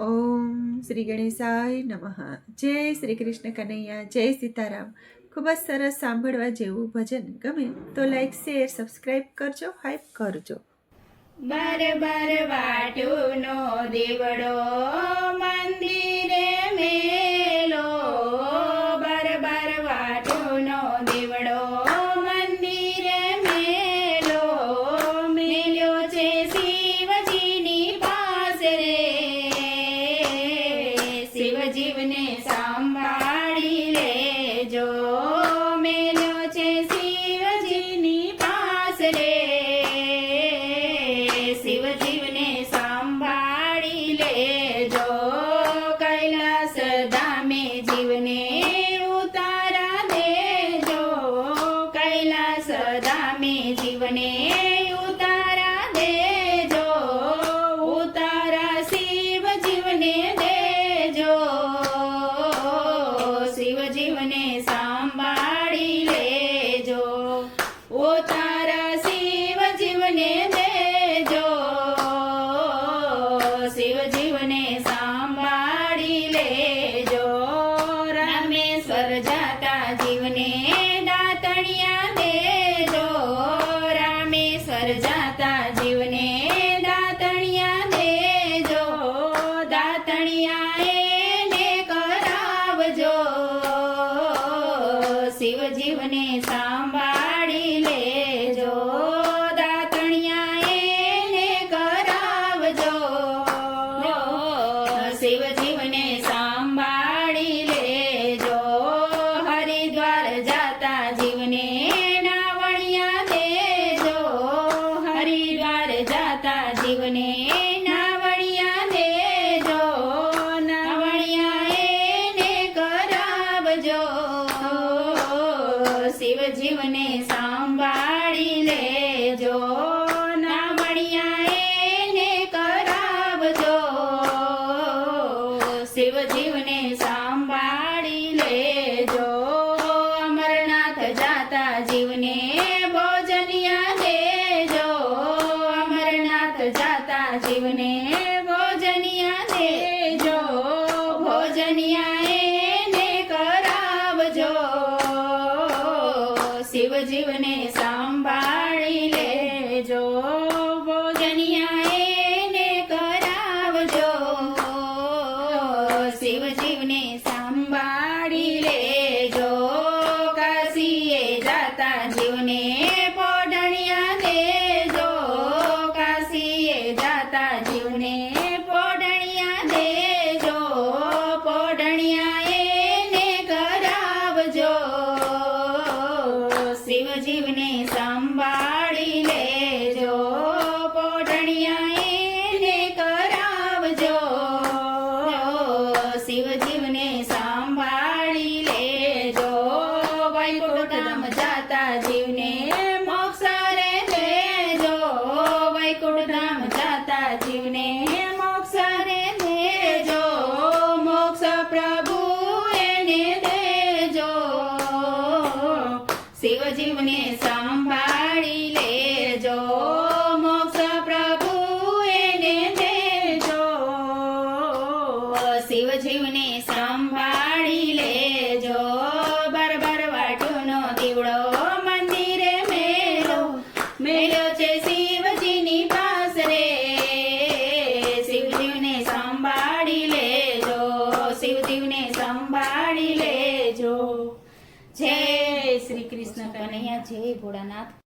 ઓમ શ્રી ગણેશાય નમઃ. જય શ્રી કૃષ્ણ કનૈયા, જય સીતારામ. ખૂબ જ સરસ સાંભળવા જેવું ભજન ગમે તો લાઈક શેર સબસ્ક્રાઈબ કરજો હાઈપ કરજો. બર બાર વાટુનો દેવડો મંદિરે મેલો શિવજીવને શિવજીવને સંભાળી લેજો. રામેશ્વર જાતા જીવને દાતણિયા દેજો શિવજીવને સંભાળી લેજો. હરિદ્વાર જાતા જીવને નાવણિયા દેજો. હરિદ્વાર જાતા જીવને જીવને ભોજનિયા દેજો ભોજનિયા એને કરાવજો શિવજીવને સંભાળી શિવજીવને સંભાળી લેજો. પોઢણિયા એને કરાવજો. શિવજીવને સંભાળી લેજો. વૈકુંઠ ધામ જાતા જીવને શિવજીવને સંભાળી લેજો. મોક્ષ પ્રભુ એને દેજો. શિવજીવને સંભાળી લેજો. સંભાળી અહીંયા જય ભોળાનાથ.